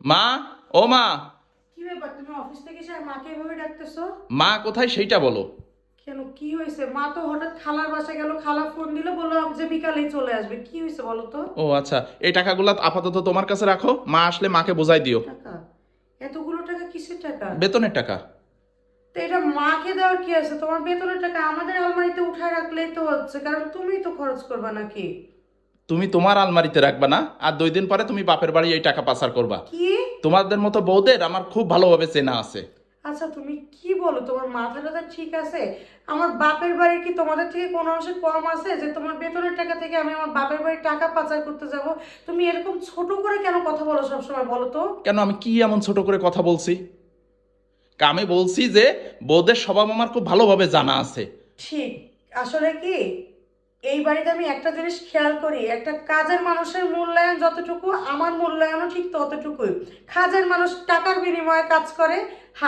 মা ও মা। কি ব্যাপার তুমি অফিস থেকে এসে মাকে এভাবে ডাকতেছো? মা কোথায় সেইটা বলো। কেন কি হয়েছে? মা তো হঠাৎ খালার বাসা গেল খালা ফোন দিল বলল যে বিকালেই চলে আসবে। কি হয়েছে বলো তো? ও আচ্ছা এই টাকাগুলো আপাতত তোমার কাছে রাখো মা আসলে মাকে বোঝাই দিও। টাকা? এতগুলো টাকা কিসের টাকা? বেতনের টাকা। তো এটা মাকে দেওয়ার কি আছে? তোমার বেতনের টাকা আমাদের আলমারিতে উঠায় রাখলেই তো হচ্ছে কারণ তুমিই তো খরচ করবা নাকি? তুমি তোমার আলমারিতে রাখবা না আর দুই দিন পরে তুমি বাপের বাড়ি এই টাকা পাচার করবা। কি? তোমাদের মতো বউদের আমার খুব ভালোভাবে চেনা আছে। আচ্ছা তুমি কি বলো? তোমার মাথাটা তো ঠিক আছে? আমার বাপের বাড়ি কি তোমাদের থেকে কোনো অংশে কম আছে? যে তোমার বেতনের টাকা থেকে আমি আমার বাপের বাড়ির টাকা পাচার করতে যাব? তুমি এরকম ছোট করে কেন কথা বলো সবসময় বলো তো? কেন আমি কি এমন ছোট করে কথা বলছি? আমি বলছি যে বউদের স্বভাব আমার খুব ভালোভাবে জানা আছে। ঠিক। আসলে কি? এই বাড়িতে আমি একটা জিনিস খেয়াল করি, একটা কাজের মানুষের মূল্যায়ন যতটুকু, আমার মূল্যায়নও ঠিক ততটুকুই। কাজের মানুষ টাকার বিনিময়ে কাজ করে,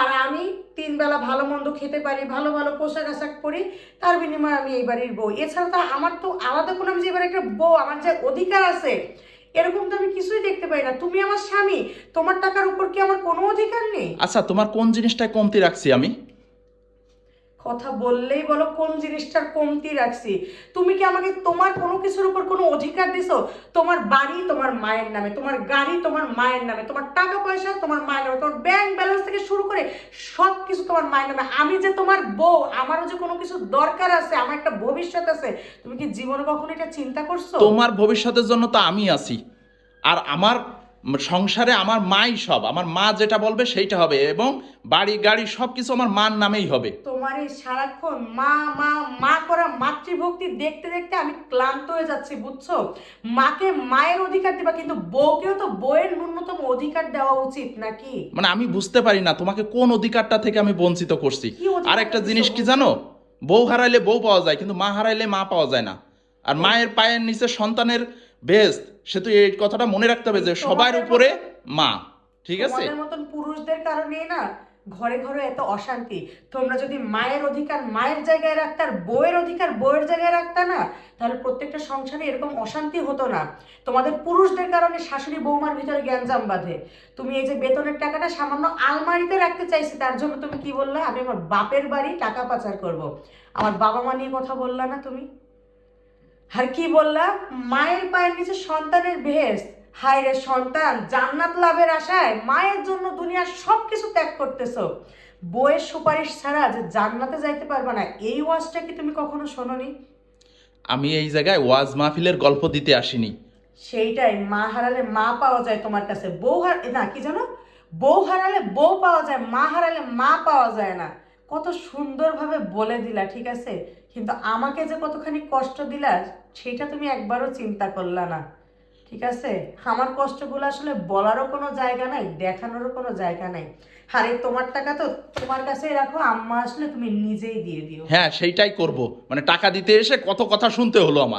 আর আমি তিন বেলা ভালো মন্দ খেতে পারি, ভালো ভালো পোশাক আশাক পরি, তার বিনিময়ে আমি এই বাড়ির বউ। এছাড়া তো আমার তো আলাদা কোনো, আমি যে এবার একটা বউ, আমার যে অধিকার আছে, এরকম তো আমি কিছুই দেখতে পাই না। তুমি আমার স্বামী, তোমার টাকার উপর কি আমার কোনো অধিকার নেই? আচ্ছা তোমার কোন জিনিসটায় কমতি রাখছি আমি? কথা বললেই বলো কোন জিনিসটার কমতি রাখছি। তুমি কি আমাকে তোমার কোনো কিছুর উপর কোনো অধিকার দিছো? তোমার বাড়ি তোমার মায়ের নামে, তোমার গাড়ি তোমার মায়ের নামে, তোমার টাকা পয়সা তোমার মায়ের নামে, তোমার ব্যাংক ব্যালেন্স থেকে শুরু করে সব কিছু তোমার মায়ের নামে। আমি যে তোমার বউ, আমারও যে কোনো কিছু দরকার আছে, আমার একটা ভবিষ্যৎ আছে, তুমি কি জীবনে কখনো এটা চিন্তা করছ? তোমার ভবিষ্যতের জন্য তো আমি আছি। আর আমার সংসারে আমার মাই সব আমার মা যেটা বলবে সেইটা হবে এবং বাড়ি গাড়ি সব কিছু আমার মার নামেই হবে। তোমার এই সারাক্ষণ মা মা মা করা মাতৃভক্তি দেখতে দেখতে আমি ক্লান্ত হয়ে যাচ্ছি বুঝছ? মাকে মায়ের অধিকার দিবা কিন্তু বউকেও তো বউয়ের ন্যূনতম অধিকার দেওয়া উচিত নাকি? মানে আমি বুঝতে পারি না তোমাকে কোন অধিকারটা থেকে আমি বঞ্চিত করছি। আর একটা জিনিস কি জানো? বউ হারাইলে বউ পাওয়া যায় কিন্তু মা হারাইলে মা পাওয়া যায় না। আর মায়ের পায়ের নিচে সন্তানের বেস্ট সে তো এই কথাটা মনে রাখতে হবে যে সবার উপরে মা ঠিক আছে? মতন পুরুষদের কারণেই না ঘরে ঘরে এত অশান্তি। তোমরা যদি মায়ের অধিকার মায়ের জায়গায় রাখতে আর বউয়ের অধিকার বউয়ের জায়গায় রাখতে না তাহলে প্রত্যেকটা সংসারে এরকম অশান্তি হতো না। তোমাদের পুরুষদের কারণে শাশুড়ি বৌমার ভিতরে জ্ঞানজাম বাঁধে। তুমি এই যে বেতনের টাকাটা সামান্য আলমারিতে রাখতে চাইছি তার জন্য তুমি কি বললে? আমি আমার বাপের বাড়ি টাকা পাচার করব। আমার বাবা মা নিয়ে কথা বললা না তুমি? আর কি বললা? মায়ের পায়ের নিচে সন্তানের ভেস হায় রে সন্তান জান্নাত লাভের আশায় মায়ের জন্য দুনিয়ার সব কিছু ত্যাগ করতেছো। বইয়ের সুপারিশ ছাড়া যে জান্নাতে যাইতে পারবে না এই ওয়াজটা কি তুমি কখনো শোনোনি? আমি এই জায়গায় ওয়াজ মাহফিলের গল্প দিতে আসিনি। সেইটাই মা হারালে মা পাওয়া যায় তোমার কাছে। বউ হার না কি জানো? বউ হারালে বউ পাওয়া যায় মা হারালে মা পাওয়া যায় না। কত সুন্দরভাবে বলে দিলা, ঠিক আছে? কিন্তু আমাকে যে কতখানি কষ্ট দিলা, সেটা তুমি একবারও চিন্তা করলা না, ঠিক আছে? আমার কষ্টগুলো আসলে বলারও কোনো জায়গা নাই, দেখানোরও কোনো জায়গা নাই। আরে তোমার টাকা তো তোমার কাছেই রাখো, আম্মা আসলে তুমি নিজেই দিয়ে দিও। হ্যাঁ সেইটাই করব। মানে টাকা দিতে এসে কত কথা শুনতে হলো আমার।